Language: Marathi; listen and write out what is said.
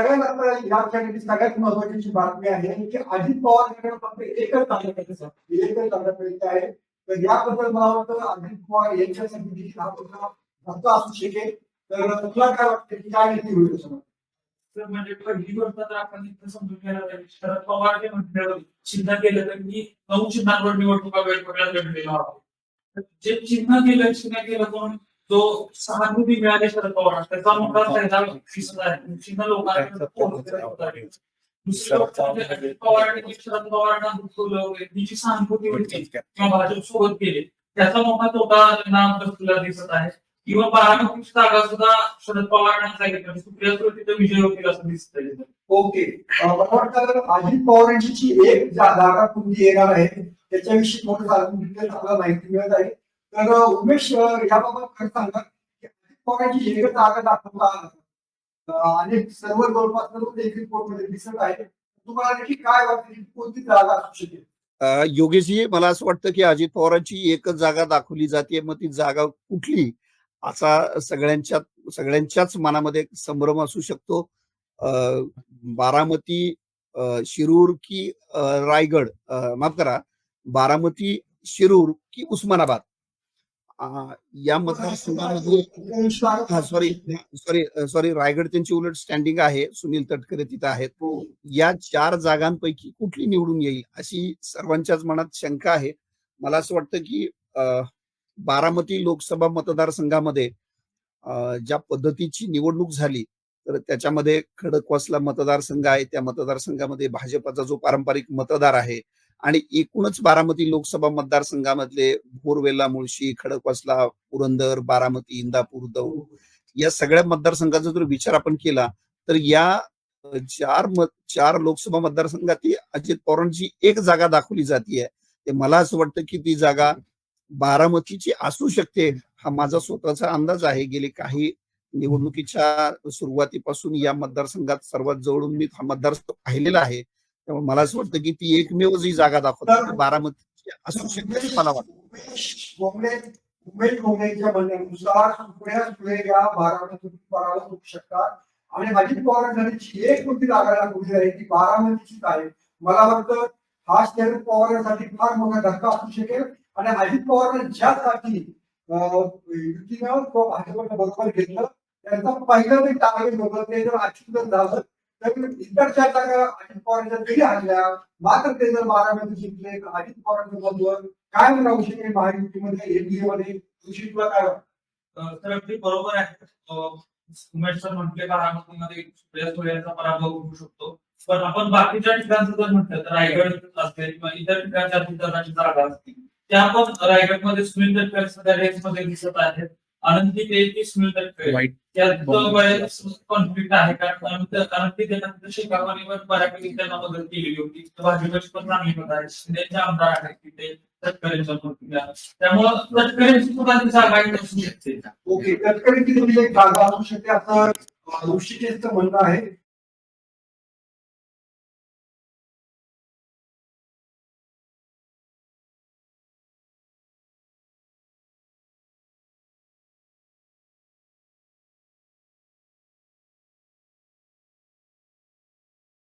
सगळ्यात आता या ठिकाणी सगळ्यात महत्वाची बातमी आहे की अजित पवार यांच्याकडे फक्त एकच तालुक्याचं एकच आहे. तर याबद्दल मला वाटतं अजित पवार यांच्यासाठी हा प्रकार धक्का असू शकेल. तर तुला काय वाटतं की काय नीती होईल त्याच्यामध्ये? तर म्हणजे पहिली गोष्ट तर आपण इथं समजून घ्यायला पाहिजे. शरद पवार हे म्हटलं चिन्ह केलं तर मी नऊ चिन्हांवर निवडणुका वेगवेगळ्या लढलेलो आहोत. जे चिन्ह केलं चिन्ह केलं कोण? जो सहानुभूती मिळाली शरद पवार त्याचा मोठा फायदा दिसत आहे. चिन्ह लोकांना. दुसरी म्हणजे पवारांनी शरद पवारांना दुखवलं जी सहानुभूती होती किंवा भाजप सोबत केली त्याचा मोठा तोटा त्यांना बसलेला दिसत आहे? किंवा बारामतीची जागा सुद्धा शरद पवारांना सांगितलं म्हणजे सुप्रिया सुळे तिथे विजय होतील असं दिसतंय. ओके. मला वाटतं अजित पवारांची जी एक जागा कुठली येणार आहे त्याच्याविषयी घेतलं आपल्याला माहिती मिळत आहे. तर उमेश याबाबत खरं की अजित पवारांची एक जागा दाखवता सर्व जवळपास दिसत आहे तुम्हाला नक्की काय वाटतं? कोणती जागा असू शकेल? योगेशजी मला असं वाटतं की अजित पवारांची एकच जागा दाखवली जाते. मग ती जागा कुठली? असा सगळ्यांच्या सगळ्यांच्याच मनामध्ये संभ्रम असू शकतो. बारामती शिरूर की रायगड माफ करा बारामती शिरूर की उस्मानाबाद. या मतदारसंघामध्ये सॉरी सॉरी सॉरी रायगड त्यांची उलट स्टँडिंग आहे सुनील तटकरे तिथं आहेत या चार जागांपैकी कुठली निवडून येईल अशी सर्वांच्याच मनात शंका आहे मला असं वाटतं की बारामती लोकसभा मतदारसंघामध्ये ज्या पद्धतीची निवडणूक झाली तर त्याच्यामध्ये खडकवासला मतदारसंघ आहे त्या मतदारसंघामध्ये भाजपचा जो पारंपरिक मतदार आहे आणि एकूणच बारामती लोकसभा मतदारसंघामधले भोरवेला मुळशी खडकवासला पुरंदर बारामती इंदापूर दौंड या सगळ्या मतदारसंघाचा जर विचार आपण केला तर या चार मत चार लोकसभा मतदारसंघातील अजित पवारांची एक जागा दाखवली जातीय. ते मला असं वाटतं की ती जागा बारामतीची असू शकते हा माझा स्वतःचा अंदाज आहे. गेले काही निवडणुकीच्या सुरुवातीपासून या मतदारसंघात सर्वात जवळून मी हा मतदारसंघ पाहिलेला आहे. त्यामुळे मला असं वाटतं की ती एकमेव जी जागा दाखवतात बारामती असू शकते असं मला वाटतं. उमेश भोंगडे म्हणण्यानुसार सुप्रिया सुळे या बारामतीतून पराभूत होऊ शकतात. आणि अजित पवारांसाठी एक कोणती जागा दाखवली आहे ती बारामतीचीच आहे. मला वाटतं हा शरद पवारांसाठी फार मोठा धक्का असू शकेल. आणि अजित पवारांना ज्यासाठी युतीनं तो बरोबर घेतलं त्यांचा पहिलं जे टार्गेट होतं ते जर अचूक झालं तर चार जागा अजित पवारांच्या जरी आणल्या. मात्र ते जर बारामती जिंकले तर अजित पवारांच्या बंधुवर काय राहू शकेल महायुतीमध्ये एनडीएमध्ये. तुझी तुला काय तर अगदी बरोबर आहे. उमेश सर म्हटले बारामतीमध्ये सुप्रिया सुळे पराभव होऊ शकतो. पण आपण बाकीच्या ठिकाणचं जर म्हटलं तर रायगड असेल किंवा इतर ठिकाणच्या जागा असतील त्या पण रायगडमध्ये सुनील तटकरे सध्या रेसमध्ये दिसत आहेत. आनंदी ते तटकरे वाईट त्यात कॉन्फ्लिक्ट आहे कारण आनंद- आनंदी त्यानंतर शेकापणीवर बऱ्यापैकी त्यांना मदत केलेली होती. भाजपची पण चांगली मत आहे शिंदेचे आमदार आहेत तिथे तटकरेंच्या मदतीला त्यामुळं तटकरेंची सुद्धा ती जागा असू शकते. ओके तत्कालीन ती तुम्ही एक जागा असू शकते? असं ऋषिकेशचं म्हणणं आहे